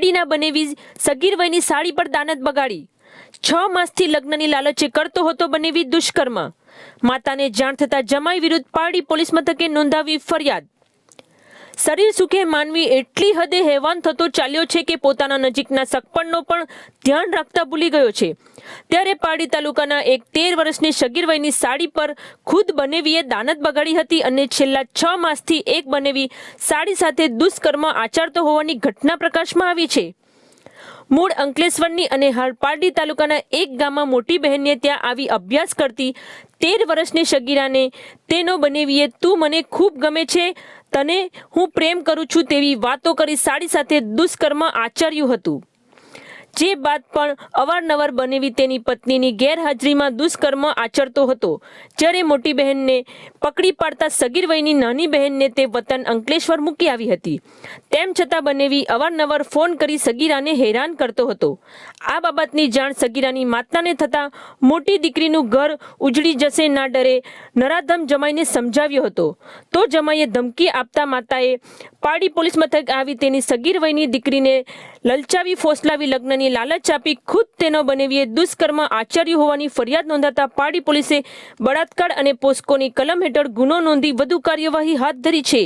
પાડીના બનેવી સગીર વયની સાડી પર દાનત બગાડી. છ માસથી લગ્નની લાલચે કરતો હતો બનેવી દુષ્કર્મ. માતાને જાણ થતાં જમાઈ વિરુદ્ધ પારડી પોલીસ મથકે નોંધાવી ફરિયાદ. શરીર સુખે માનવી એટલી હદે હેવાન થતો ચાલ્યો છે કે પોતાના નજીકના સગપણનો પણ ધ્યાન રાખતા ભૂલી ગયો છે. ત્યારે પાડી તાલુકાના એક તેર વર્ષની સગીર વયની સાડી પર ખુદ બનેવીએ દાનત બગાડી હતી અને છેલ્લા છ માસથી એક બનેવી સાડી સાથે દુષ્કર્મ આચરતો હોવાની ઘટના પ્રકાશમાં આવી છે. મૂળ અંકલેશ્વરની અને હાલ તાલુકાના એક ગામમાં મોટી બહેનને ત્યાં આવી અભ્યાસ કરતી તેર વર્ષની સગીરાને તેનો બનેવીએ, તું મને ખૂબ ગમે છે, તને હું પ્રેમ કરું છું તેવી વાતો કરી સાડી સાથે દુષ્કર્મ આચર્યું હતું. જે બાદ પણ અવારનવાર બનેવી તેની પત્નીની ગેરહાજરીમાં દુષ્કર્મ આચરતો હતો. જ્યારે મોટી બહેનને પકડી પાડતા સગીર વયની નાની બહેનને તે વતન અંકલેશ્વર મૂકી આવી હતી. તેમ છતાં બનેવી અવારનવાર ફોન કરી સગીરાને હેરાન કરતો હતો. આ બાબતની જાણ સગીરાની માતાને થતાં મોટી દીકરીનું ઘર ઉજળી જશે ના ડરે નરાધમ જમાઈને સમજાવ્યો હતો. તો જમાઈએ ધમકી આપતા માતાએ પાડી પોલીસ મથક આવી તેની સગીર વયની દીકરીને લલચાવી, ફોસલાવી, લગ્નની લાલચ આપી ખુદ તેનો બનેવીએ દુષ્કર્મ. આચર્યું હોવાની ફરિયાદ નોંધાતા પાડી પોલીસે બળાત્કાર અને પોસ્કોની કલમ હેઠળ ગુનો નોંધી વધુ કાર્યવાહી હાથ ધરી છે.